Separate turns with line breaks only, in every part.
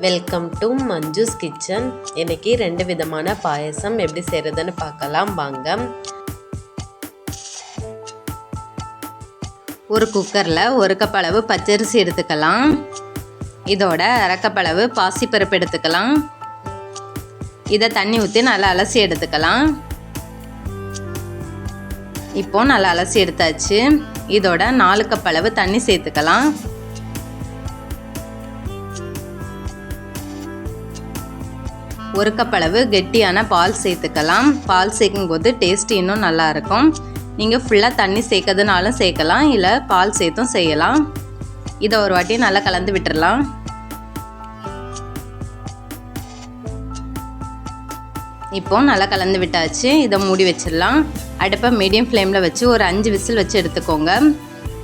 Welcome to Manju's kitchen இன்னைக்கு ரெண்டு விதமான பாயசம் எப்படி செய்கிறதுன்னு பார்க்கலாம். வாங்க.
ஒரு குக்கரில் ஒரு கப் அளவு பச்சரிசி எடுத்துக்கலாம். இதோட அரை அளவு பாசிப்பருப்பு எடுத்துக்கலாம். இதை தண்ணி ஊற்றி நல்லா அலசி எடுத்துக்கலாம். இப்போ நல்லா அலசி எடுத்தாச்சு. இதோட நாலு கப் அளவு தண்ணி சேர்த்துக்கலாம். ஒரு கப் அளவு கெட்டியான பால் சேர்த்துக்கலாம். பால் சேர்க்கும் போது டேஸ்ட் இன்னும் நல்லாயிருக்கும். நீங்கள் ஃபுல்லாக தண்ணி சேர்க்கறதுனாலும் சேர்க்கலாம் இல்லை பால் சேர்த்தும் செய்யலாம். இதை ஒரு வாட்டி நல்லா கலந்து விட்டுறலாம். இப்போ நல்லா கலந்து விட்டாச்சு. இதை மூடி வச்சிடலாம். அடுப்பை மீடியம் ஃப்ளேமில் வச்சு ஒரு அஞ்சு விசில் வச்சு எடுத்துக்கோங்க.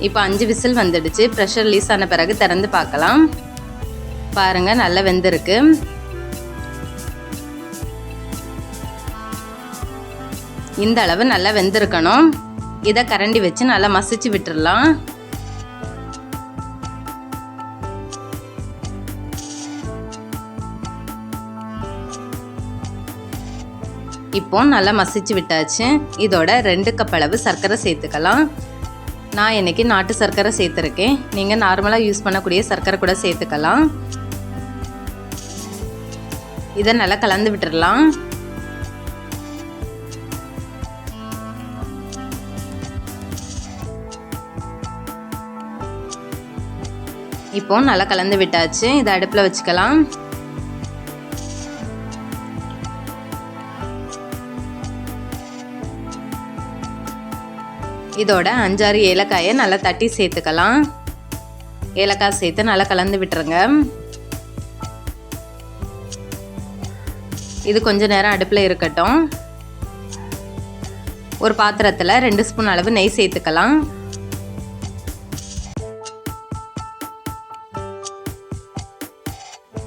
இப்போ அஞ்சு விசில் வந்துடுச்சு. ப்ரெஷர் ரிலீஸ் ஆன பிறகு திறந்து பார்க்கலாம். பாருங்கள் நல்லா வெந்திருக்கு. இந்த அளவு நல்லா வெந்திருக்கணும். இதை கரண்டி வச்சு நல்லா மசிச்சு விட்டுடலாம் இப்போ நல்லா மசிச்சு விட்டாச்சு. இதோட ரெண்டு கப் அளவு சர்க்கரை சேர்த்துக்கலாம். நான் இன்னைக்கு நாட்டு சர்க்கரை சேர்த்துருக்கேன். நீங்கள் நார்மலாக யூஸ் பண்ணக்கூடிய சர்க்கரை கூட சேர்த்துக்கலாம். இதை நல்லா கலந்து விட்டுடலாம் இப்போ நல்லா கலந்து விட்டாச்சு. இதை அடுப்பில் வச்சுக்கலாம். இதோட அஞ்சாறு ஏலக்காயை நல்லா தட்டி சேர்த்துக்கலாம். ஏலக்காய் சேர்த்து நல்லா கலந்து விட்டுருங்க. இது கொஞ்ச நேரம் அடுப்பில் இருக்கட்டும். ஒரு பாத்திரத்தில் ரெண்டு ஸ்பூன் அளவு நெய் சேர்த்துக்கலாம்.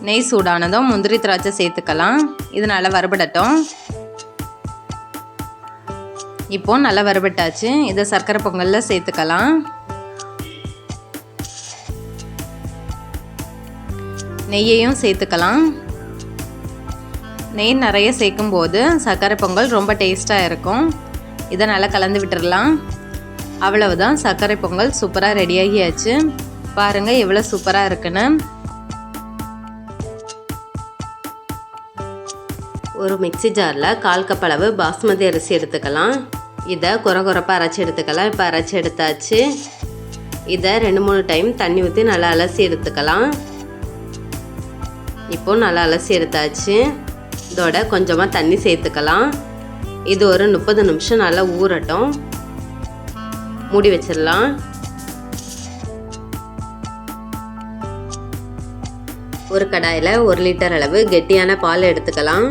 நெய் சூடானதும் முந்திரி திராட்சை சேர்த்துக்கலாம். இது நல்லா வறுபடட்டும். இப்போ நல்லா வறுபட்டாச்சு. இதை சர்க்கரை பொங்கலில் சேர்த்துக்கலாம். நெய்யையும் சேர்த்துக்கலாம். நெய் நிறைய சேர்க்கும் போது சர்க்கரை பொங்கல் ரொம்ப டேஸ்ட்டாக இருக்கும். இதை நல்லா கலந்து விட்டுடலாம் அவ்வளவுதான். சர்க்கரை பொங்கல் சூப்பராக ரெடியாகியாச்சு பாருங்கள் எவ்வளோ சூப்பராக இருக்குன்னு.
ஒரு மிக்சி ஜாரில் கால் கப் அளவு பாஸ்மதி அரிசி எடுத்துக்கலாம். இதை குறை குறைப்பாக அரைச்சி எடுத்துக்கலாம். இப்போ அரைச்சி எடுத்தாச்சு. இதை ரெண்டு மூணு டைம் தண்ணி ஊற்றி நல்லா அலசி எடுத்துக்கலாம். இப்போ நல்லா அலசி எடுத்தாச்சு. இதோட கொஞ்சமாக தண்ணி சேர்த்துக்கலாம். இது ஒரு முப்பது நிமிஷம் நல்லா ஊறட்டும். மூடி வச்சிடலாம். ஒரு கடாயில் ஒரு லிட்டர் அளவு கெட்டியான பால் எடுத்துக்கலாம்.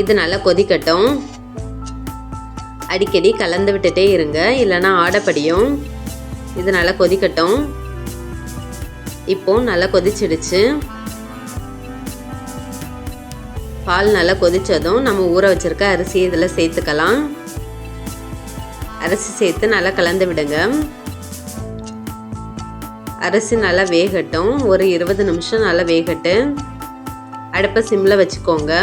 இது நல்லா கொதிக்கட்டும். அடிக்கடி கலந்து விட்டுட்டே இருங்க. இல்லைன்னா ஆடப்படியும். இது நல்லா கொதிக்கட்டும். இப்போ நல்லா கொதிச்சிடுச்சு. பால் நல்லா கொதித்ததும் நம்ம ஊற வச்சுருக்க அரிசி இதில் சேர்த்துக்கலாம். அரிசி சேர்த்து நல்லா கலந்து விடுங்க. அரிசி நல்லா வேகட்டும். ஒரு இருபது நிமிஷம் நல்லா வேகட்டு. அடுப்பை சிம்மில் வச்சுக்கோங்க.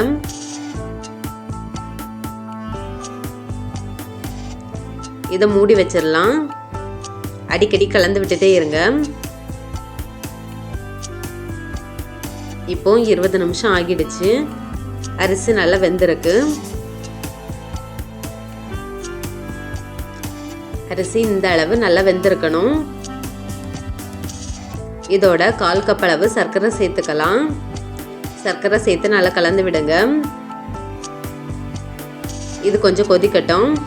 இதை மூடி வச்சிடலாம். அடிக்கடி கலந்து விட்டுட்டே இருங்க. இப்போ இருபது நிமிஷம் ஆகிடுச்சு. அரிசி நல்லா வெந்திருக்கு. அரிசி இந்த அளவு நல்லா வெந்திருக்கணும். இதோட கால் கப் அளவு சர்க்கரை சேர்த்துக்கலாம். சர்க்கரை சேர்த்து நல்லா கலந்து விடுங்க. இது கொஞ்சம் கொதிக்கட்டும்.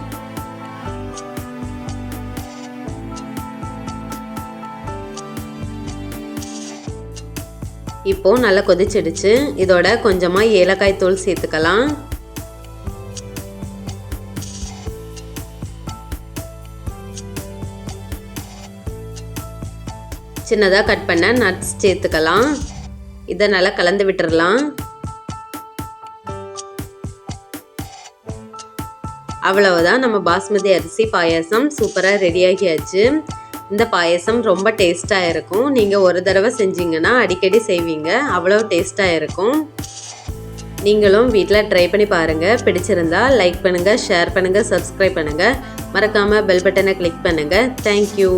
இப்போ நல்லா கொதிச்சிடுச்சு. இதோட கொஞ்சமாக ஏலக்காய் தூள் சேர்த்துக்கலாம். சின்னதாக கட் பண்ண நட்ஸ் சேர்த்துக்கலாம். இதை நல்லா கலந்து விட்டுறலாம். அவ்வளவுதான். நம்ம பாஸ்மதி அரிசி பாயாசம் சூப்பராக ரெடி ஆகியாச்சு. இந்த பாயசம் ரொம்ப டேஸ்ட்டாக இருக்கும். நீங்கள் ஒரு தடவை செஞ்சீங்கன்னா அடிக்கடி செய்வீங்க. அவ்வளோ டேஸ்ட்டாக இருக்கும். நீங்களும் வீட்டில் ட்ரை பண்ணி பாருங்கள் பிடிச்சிருந்தா லைக் பண்ணுங்கள் ஷேர் பண்ணுங்கள் சப்ஸ்கிரைப் பண்ணுங்கள் மறக்காமல் பெல் பட்டனை கிளிக் பண்ணுங்கள் தேங்க்யூ